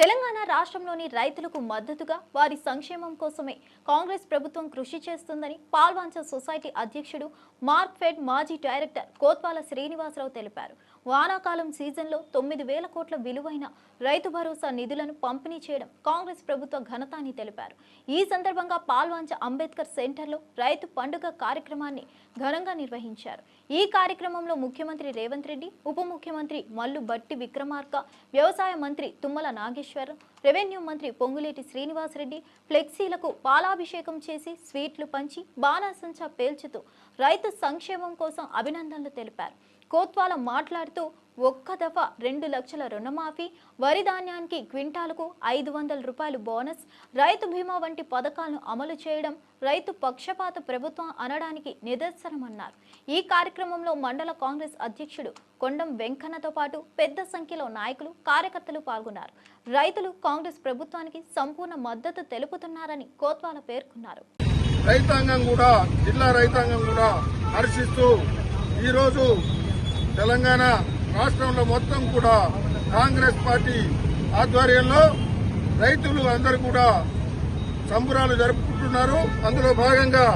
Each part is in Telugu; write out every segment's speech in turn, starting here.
తెలంగాణ రాష్ట్రంలోని రైతులకు మద్దతుగా వారి సంక్షేమం కోసమే కాంగ్రెస్ ప్రభుత్వం కృషి చేస్తుందని పాల్వాంచ సొసైటీ అధ్యక్షుడు మార్క్ ఫెడ్ మాజీ డైరెక్టర్ కోత్వాల శ్రీనివాసరావు తెలిపారు. వానాకాలం సీజన్లో తొమ్మిది వేల కోట్ల విలువైన రైతు భరోసా నిధులను పంపిణీ చేయడం కాంగ్రెస్ ప్రభుత్వ ఘనత అని తెలిపారు. ఈ సందర్భంగా పాల్వాంచ అంబేద్కర్ సెంటర్లో రైతు పండుగ కార్యక్రమాన్ని ఘనంగా నిర్వహించారు. ఈ కార్యక్రమంలో ముఖ్యమంత్రి రేవంత్ రెడ్డి ఉప ముఖ్యమంత్రి మల్లు బట్టి విక్రమార్క వ్యవసాయ మంత్రి తుమ్మల నాగేశ్వర్ రెవెన్యూ మంత్రి పొంగులేటి శ్రీనివాసరెడ్డి ఫ్లెక్సీలకు పాలాభిషేకం చేసి స్వీట్లు పంచి బాణాసంచా పేల్చుతూ రైతు సంక్షేమం కోసం అభినందనలు తెలిపారు. కోత్వాల మాట్లాడుతూ ఒక్క దఫా రెండు లక్షల రుణమాఫీ వరి ధాన్యానికి క్వింటాలకు ఐదు వందల రూపాయలు బోనస్ రైతు బీమా వంటి పథకాలను అమలు చేయడం రైతు పక్షపాత ప్రభుత్వం అనడానికి నిదర్శనమన్నారు. ఈ కార్యక్రమంలో మండల కాంగ్రెస్ అధ్యక్షుడు కొండం వెంకన్నతో పాటు పెద్ద సంఖ్యలో నాయకులు కార్యకర్తలు పాల్గొన్నారు. రైతులు కాంగ్రెస్ ప్రభుత్వానికి సంపూర్ణ మద్దతు తెలుపుతున్నారని కోత్వాల పేర్కొన్నారు. రైతాంగం కూడా జిల్లా రైతాంగం కూడా హర్షిస్తూ ఈరోజు తెలంగాణ రాష్ట్రంలో మొత్తం కూడా కాంగ్రెస్ పార్టీ ఆధ్వర్యంలో రైతులు అందరూ కూడా సంబురాలు జరుపుకుంటున్నారు. అందులో భాగంగా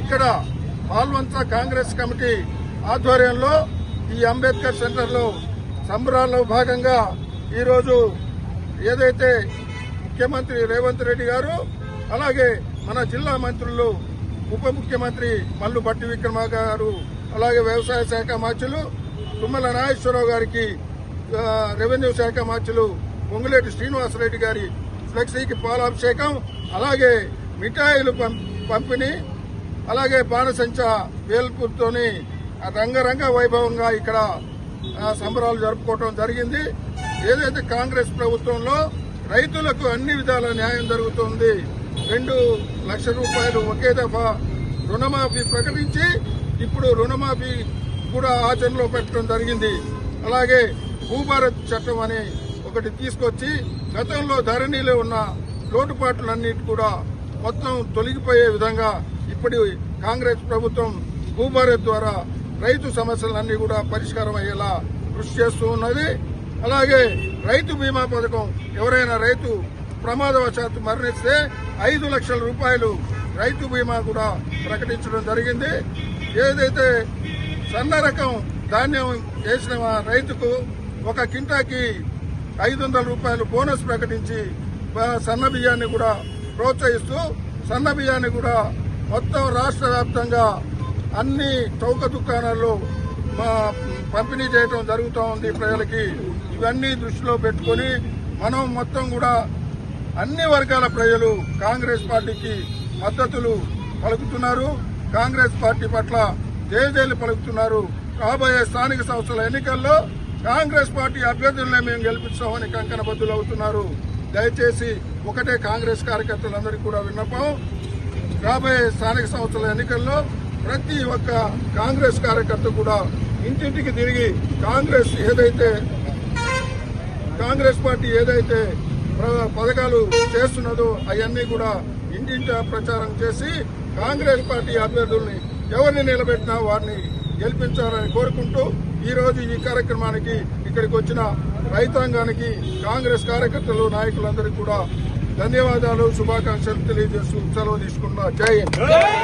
ఇక్కడ పాల్వంచ కాంగ్రెస్ కమిటీ ఆధ్వర్యంలో ఈ అంబేద్కర్ సెంటర్లో సంబరాల్లో భాగంగా ఈరోజు ఏదైతే ముఖ్యమంత్రి రేవంత్ రెడ్డి గారు అలాగే మన జిల్లా మంత్రులు ఉప ముఖ్యమంత్రి మల్లు బట్టి విక్రమ గారు అలాగే వ్యవసాయ శాఖ మంత్రులు తుమ్మల నాగేశ్వరరావు గారికి రెవెన్యూ శాఖ మంత్రులు పొంగులేటి శ్రీనివాసరెడ్డి గారి ఫ్లెక్సీకి పాలాభిషేకం అలాగే మిఠాయిలు పం- పంపిణీ అలాగే బాణసంచ వేల్పుతోని రంగరంగ వైభవంగా ఇక్కడ సంబరాలు జరుపుకోవడం జరిగింది. ఏదైతే కాంగ్రెస్ ప్రభుత్వంలో రైతులకు అన్ని విధాల న్యాయం జరుగుతుంది రెండు లక్షల రూపాయలు ఒకే దఫా రుణమాఫీ ప్రకటించి ఇప్పుడు రుణమాఫీ కూడా ఆచరణలో పెట్టడం జరిగింది. అలాగే భూభారత్ చట్టం అని ఒకటి తీసుకొచ్చి గతంలో ధరణిలో ఉన్న లోటుపాట్లన్నిటి కూడా మొత్తం తొలగిపోయే విధంగా ఇప్పటి కాంగ్రెస్ ప్రభుత్వం భూభారత్ ద్వారా రైతు సమస్యలన్నీ కూడా పరిష్కారం అయ్యేలా కృషి చేస్తూ ఉన్నది. అలాగే రైతు బీమా పథకం ఎవరైనా రైతు ప్రమాదవశాత్తు మరణిస్తే ఐదు లక్షల రూపాయలు రైతు బీమా కూడా ప్రకటించడం జరిగింది. ఏదైతే సన్న రకం ధాన్యం వేసిన రైతుకు ఒక కింటాకి ఐదు వందల రూపాయలు బోనస్ ప్రకటించి సన్న బియ్యాన్ని కూడా ప్రోత్సహిస్తూ సన్న బియ్యాన్ని కూడా మొత్తం రాష్ట్ర వ్యాప్తంగా అన్ని చౌక దుకాణాల్లో మా పంపిణీ చేయడం జరుగుతూ ఉంది ప్రజలకి. ఇవన్నీ దృష్టిలో పెట్టుకొని మనం మొత్తం కూడా అన్ని వర్గాల ప్రజలు కాంగ్రెస్ పార్టీకి మద్దతులు పలుకుతున్నారు. కాంగ్రెస్ పార్టీ పట్ల తేజేలు పలుకుతున్నారు. రాబోయే స్థానిక సంస్థల ఎన్నికల్లో కాంగ్రెస్ పార్టీ అభ్యర్థులనే మేము గెలిపిస్తామని కంకణబద్దులు అవుతున్నారు. దయచేసి ఒకటే కాంగ్రెస్ కార్యకర్తలందరికీ కూడా విన్నపం. రాబోయే స్థానిక సంస్థల ఎన్నికల్లో ప్రతి ఒక్క కాంగ్రెస్ కార్యకర్త కూడా ఇంటింటికి తిరిగి కాంగ్రెస్ ఏదైతే కాంగ్రెస్ పార్టీ ఏదైతే పథకాలు చేస్తున్నదో అవన్నీ కూడా ఇంటింటా ప్రచారం చేసి కాంగ్రెస్ పార్టీ అభ్యర్థుల్ని ఎవరిని నిలబెట్టినా వారిని గెలిపించాలని కోరుకుంటూ ఈరోజు ఈ కార్యక్రమానికి ఇక్కడికి వచ్చిన రైతాంగానికి కాంగ్రెస్ కార్యకర్తలు నాయకులందరికీ కూడా ధన్యవాదాలు శుభాకాంక్షలు తెలియజేస్తూ సెలవు తీసుకున్నా జై